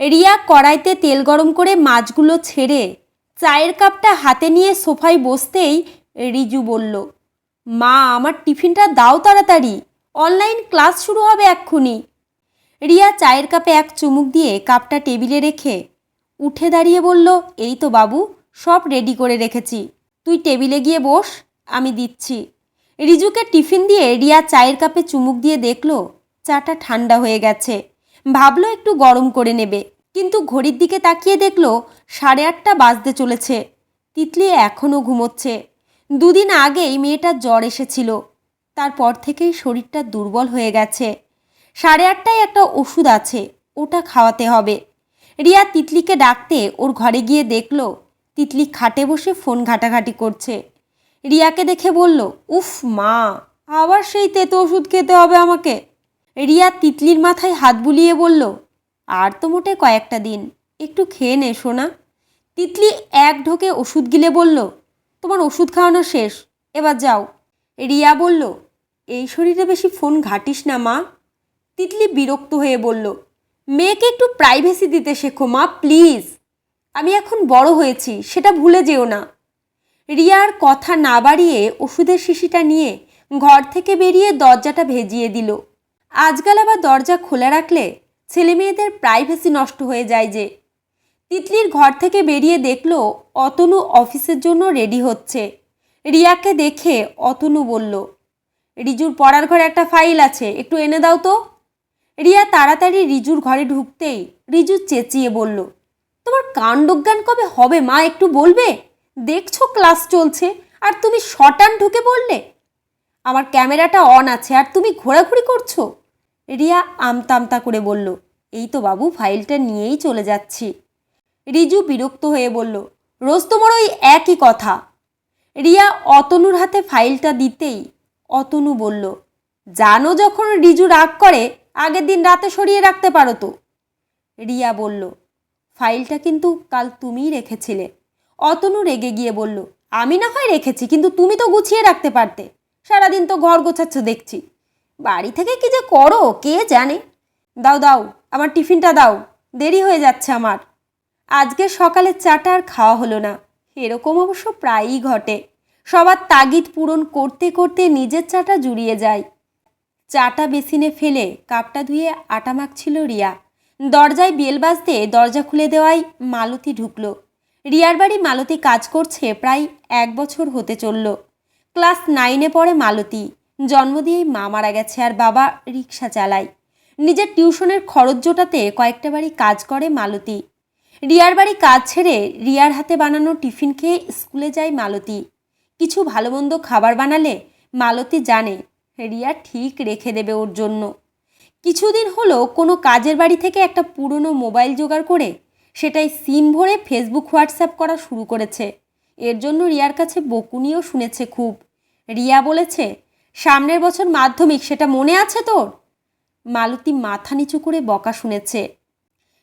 রিয়া কড়াইতে তেল গরম করে মাছগুলো ছেড়ে চায়ের কাপটা হাতে নিয়ে সোফায় বসতেই রিজু বলল, মা, আমার টিফিনটা দাও তাড়াতাড়ি। অনলাইন ক্লাস শুরু হবে এক্ষুনি। রিয়া চায়ের কাপে এক চুমুক দিয়ে কাপটা টেবিলে রেখে উঠে দাঁড়িয়ে বলল, এই তো বাবু, সব রেডি করে রেখেছি। তুই টেবিলে গিয়ে বস, আমি দিচ্ছি। রিজুকে টিফিন দিয়ে রিয়া চায়ের কাপে চুমুক দিয়ে দেখল, চাটা ঠান্ডা হয়ে গেছে। ভাবলো একটু গরম করে নেবে। কিন্তু ঘড়ির দিকে তাকিয়ে দেখল সাড়ে আটটা বাজতে চলেছে। তিতলি এখনও ঘুমোচ্ছে। দুদিন আগেই মেয়েটার জ্বর এসেছিল। তারপর থেকেই শরীরটা দুর্বল হয়ে গেছে। সাড়ে আটটায় একটা ওষুধ আছে, ওটা খাওয়াতে হবে। রিয়া তিতলিকে ডাকতে ওর ঘরে গিয়ে দেখল তিতলি খাটে বসে ফোন ঘাটাঘাটি করছে। রিয়াকে দেখে বলল, উফ মা, আবার সেই তেতো ওষুধ খেতে হবে আমাকে। রিয়া তিতলির মাথায় হাত বুলিয়ে বলল, আর তো মোটে কয়েকটা দিন, একটু খেয়ে নে সোনা। তিতলি এক ঢোকে ওষুধ গিলে বলল, তোমার ওষুধ খাওয়ানো শেষ, এবার যাও। রিয়া বলল, এই শরীরে বেশি ফোন ঘাটিস না মা। তিতলি বিরক্ত হয়ে বলল, মেয়েকে একটু প্রাইভেসি দিতে শেখো মা প্লিজ আমি এখন বড় হয়েছি, সেটা ভুলে যেও না। রিয়ার কথা না বাড়িয়ে ওষুধের শিশিটা নিয়ে ঘর থেকে বেরিয়ে দরজাটা ভেজিয়ে দিল। আজকাল আবার দরজা খোলা রাখলে ছেলে মেয়েদের প্রাইভেসি নষ্ট হয়ে যায় যে। তিতলির ঘর থেকে বেরিয়ে দেখল অতনু অফিসের জন্য রেডি হচ্ছে। রিয়াকে দেখে অতনু বলল, রিজুর পড়ার ঘরে একটা ফাইল আছে, একটু এনে দাও তো। রিয়া তাড়াতাড়ি রিজুর ঘরে ঢুকতেই রিজু চেঁচিয়ে বলল, তোমার কাণ্ডজ্ঞান কবে হবে মা, একটু বলবে? দেখছ ক্লাস চলছে, আর তুমি শটান ঢুকে বললে আমার ক্যামেরাটা অন আছে, আর তুমি ঘোরাঘুরি করছ? রিয়া আমতা আমতা করে বলল, এই তো বাবু ফাইলটা নিয়েই চলে যাচ্ছি। রিজু বিরক্ত হয়ে বলল, রোজ তোমার ওই একই কথা। রিয়া অতনুর হাতে ফাইলটা দিতেই অতনু বলল, জানো যখন রিজু রাগ করে, আগের দিন রাতে সরিয়ে রাখতে পারো তো? রিয়া বলল ফাইলটা কিন্তু কাল তুমিই রেখেছিলে। অতনু রেগে গিয়ে বলল, আমি না হয় রেখেছি, কিন্তু তুমি তো গুছিয়ে রাখতে পারতে। সারাদিন তো ঘর গোছাচ্ছ দেখছি। বাড়ি থেকে কি যে করো, কে জানে? দাও দাও, আমার টিফিনটা দাও, দেরি হয়ে যাচ্ছে আমার। আজকে সকালে চাটা আর খাওয়া হলো না, এরকম অবশ্য প্রায়ই ঘটে। সবার তাগিদ পূরণ করতে করতে নিজের চাটা জুড়িয়ে যায়। চাটা বেসিনে ফেলে কাপটা ধুয়ে আটা মাখছিল রিয়া। দরজায় বেল বাজতে দরজা খুলে দেওয়ায় মালতী ঢুকলো। রিয়ার বাড়ি মালতী কাজ করছে প্রায় এক বছর হতে চলল। ক্লাস নাইনে পড়ে মালতী। জন্ম দিয়েই মা মারা গেছে আর বাবা রিক্সা চালায়। নিজের টিউশনের খরচ জোটাতে কয়েকটা বাড়ি কাজ করে মালতী। রিয়ার বাড়ি কাজ ছেড়ে রিয়ার হাতে বানানো টিফিন খেয়ে স্কুলে যায় মালতী। কিছু ভালো মন্দ খাবার বানালে মালতী জানে, রিয়া ঠিক রেখে দেবে ওর জন্য। কিছুদিন হলো কোনো কাজের বাড়ি থেকে একটা পুরনো মোবাইল জোগাড় করে সেটাই সিম ভরে ফেসবুক, হোয়াটসঅ্যাপ করা শুরু করেছে। এর জন্য রিয়ার কাছে বকুনিও শুনেছে খুব। রিয়া বলেছে, সামনের বছর মাধ্যমিক, সেটা মনে আছে তোর? মালতী মাথা নিচু করে বকা শুনেছে।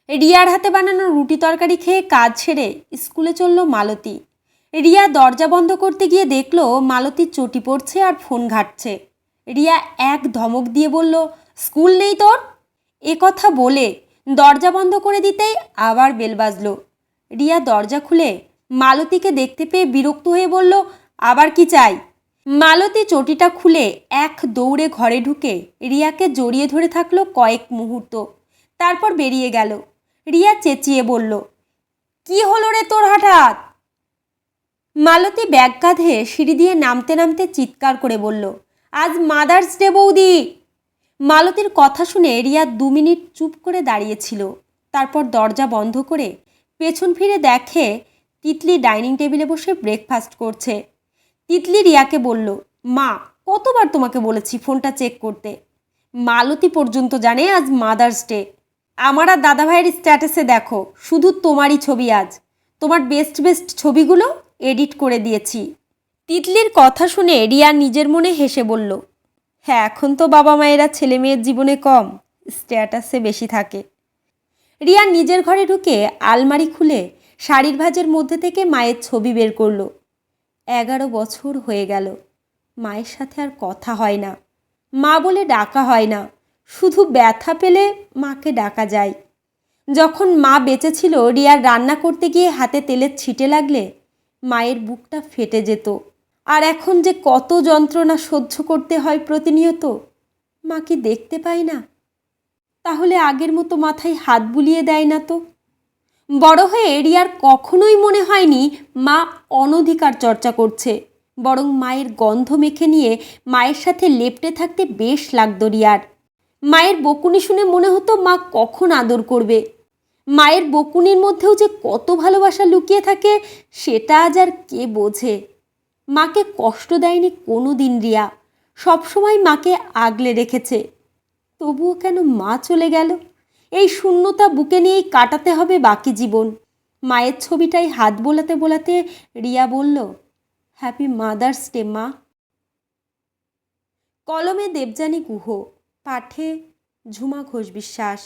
রিয়ার হাতে বানানো রুটি তরকারি খেয়ে কাজ ছেড়ে স্কুলে চলল মালতী। রিয়া দরজা বন্ধ করতে গিয়ে দেখল মালতী চটি পড়ছে আর ফোন ঘাটছে। রিয়া এক ধমক দিয়ে বলল, স্কুল নেই তোর? এ কথা বলে দরজা বন্ধ করে দিতেই আবার বেল বাজলো। রিয়া দরজা খুলে মালতীকে দেখতে পেয়ে বিরক্ত হয়ে বলল, আবার কি চাই? মালতী চটিটা খুলে এক দৌড়ে ঘরে ঢুকে রিয়াকে জড়িয়ে ধরে থাকল কয়েক মুহূর্ত। তারপর বেরিয়ে গেল। রিয়া চেঁচিয়ে বলল, কি হলো রে তোর হঠাৎ? মালতী ব্যাগ কাঁধে সিঁড়ি দিয়ে নামতে নামতে চিৎকার করে বলল, আজ মাদার্স ডে বৌদি! মালতীর কথা শুনে রিয়া দু মিনিট চুপ করে দাঁড়িয়েছিল তারপর দরজা বন্ধ করে পেছন ফিরে দেখে তিতলি ডাইনিং টেবিলে বসে ব্রেকফাস্ট করছে। তিতলি রিয়াকে বলল, মা, কতবার তোমাকে বলেছি ফোনটা চেক করতে? মালতী পর্যন্ত জানে আজ মাদার্স ডে। আমার আর দাদাভাইয়ের স্ট্যাটাসে দেখো, শুধু তোমারই ছবি আজ। তোমার বেস্ট বেস্ট ছবিগুলো এডিট করে দিয়েছি। তিতলির কথা শুনে রিয়া নিজের মনে হেসে বলল হ্যাঁ এখন তো বাবা মায়েরা ছেলে মেয়ের জীবনে কম, স্ট্যাটাসে বেশি থাকে। রিয়া নিজের ঘরে ঢুকে আলমারি খুলে শাড়ির ভাজের মধ্যে থেকে মায়ের ছবি বের করল। এগারো বছর হয়ে গেল। মায়ের সাথে আর কথা হয় না। মা বলে ডাকা হয় না। শুধু ব্যথা পেলে মাকে ডাকা যায়। যখন মা বেঁচে ছিল রিয়ার রান্না করতে গিয়ে হাতে তেলের ছিটে লাগলে মায়ের বুকটা ফেটে যেত। আর এখন যে কত যন্ত্রণা সহ্য করতে হয় প্রতিনিয়ত, মা কি দেখতে পায় না? তাহলে আগের মতো মাথায় হাত বুলিয়ে দেয় না তো? বড় হয়ে রিয়ার কখনোই মনে হয়নি মা অনধিকার চর্চা করছে। বরং মায়ের গন্ধ মেখে নিয়ে মায়ের সাথে লেপটে থাকতে বেশ লাগতো রিয়ার। মায়ের বকুনি শুনে মনে হতো মা কখন আদর করবে। মায়ের বকুনির মধ্যেও যে কত ভালোবাসা লুকিয়ে থাকে, সেটা আজ আর কে বোঝে। মাকে কষ্ট দেয়নি কোনো দিন রিয়া। সবসময় মাকে আগলে রেখেছে। তবুও কেন মা চলে গেল? এই শূন্যতা বুকে নিয়েই কাটাতে হবে বাকি জীবন। মায়ের ছবিটাই হাত বোলাতে বোলাতে রিয়া বলল হ্যাপি মাদার্স ডে মা। কলমে দেবযানী গুহ, পাঠে ঝুমা ঘোষ বিশ্বাস।